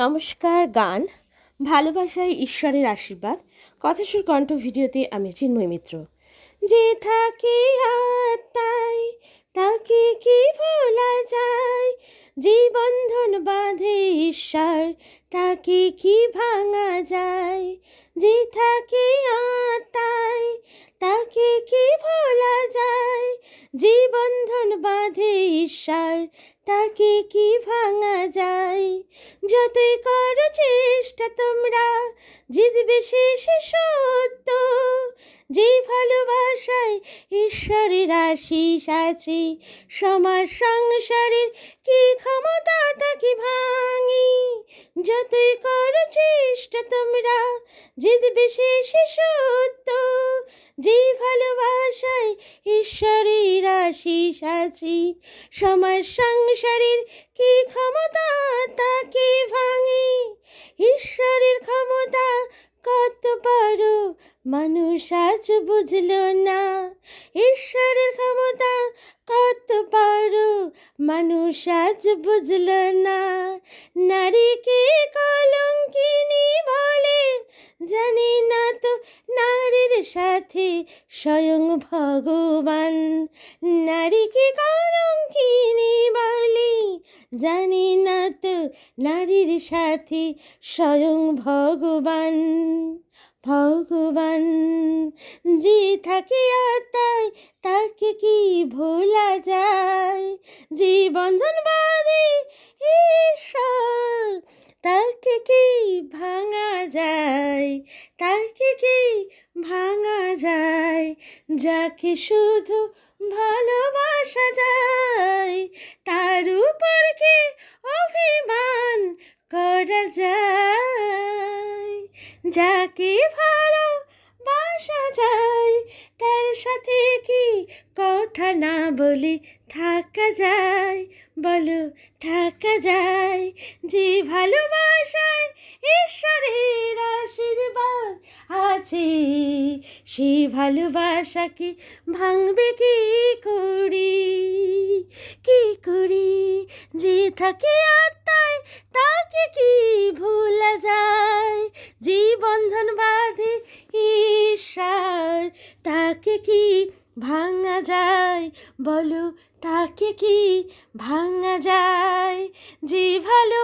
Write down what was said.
নমস্কার গান ভালোবাসায় ঈশ্বরের আশীর্বাদ কথাসুর কণ্ঠ ভিডিওতে আমি চিন্ময় মিত্র। যে থাকে আত্মায়, তাকে কি ভোলা যায়? যে বন্ধন বাঁধে ঈশ্বর, তাকে কি ভাঙা যায়? যে থাকে আত্মায়, তাকে কি ভোলা যায়? যে বন্ধন বাঁধে ঈশ্বর তাকে কি ভাঙা যায়? যতই করো চেষ্টা তোমরা, জিতবে শেষে সত্য। যে ভালোবাসায় ঈশ্বরের আশিস আছে, সমাজ সংসারের কি ক্ষমতা তাকে ভাঙি? যতই করো চেষ্টা তোমরা, জিতবে শেষে সত্য। যে ভালোবাসায় ঈশ্বরের আছে। সমাজ সংসারের কি ক্ষমতা তা তাকে ভাঙে? ঈশ্বরের ক্ষমতা কত বড়? মানুষ আজ বুঝল না। ঈশ্বরের ক্ষমতা কত বড়? মানুষ আজ বুঝলো না। নারীকে সাথে স্বয়ং ভগবান। নারীকে কলঙ্কিনী বলে জানি না তো নারীর সাথে স্বয়ং ভগবান। ভগবান যে থাকে আত্মায় তাকে কি ভোলা যায়? যে বন্ধন বাঁধে ঈশ্বর, তাকে কি ভাঙা যায়? তাকে কি ভাঙা যায়, যাকে শুধু ভালোবাসা যায়, তার উপর কি অভিমান করা যায়? যাকে ভালো বাসা যায়, তার সাথে কি কথা না বলে থাকা যায়? বলো, থাকা যায় যে ভালোবাসায় আশীর্বাদ আছে। সেই ভালোবাসাকে ভাঙবে কি করি? কি করি যে থাকে আত্মায়, তাকে কি ভোলা যায়? যে বন্ধন বাঁধে ঈশ্বর তাকে কি ভাঙা যায়? বলো, তাকে কি ভাঙা যায়? যে ভালোবাসায়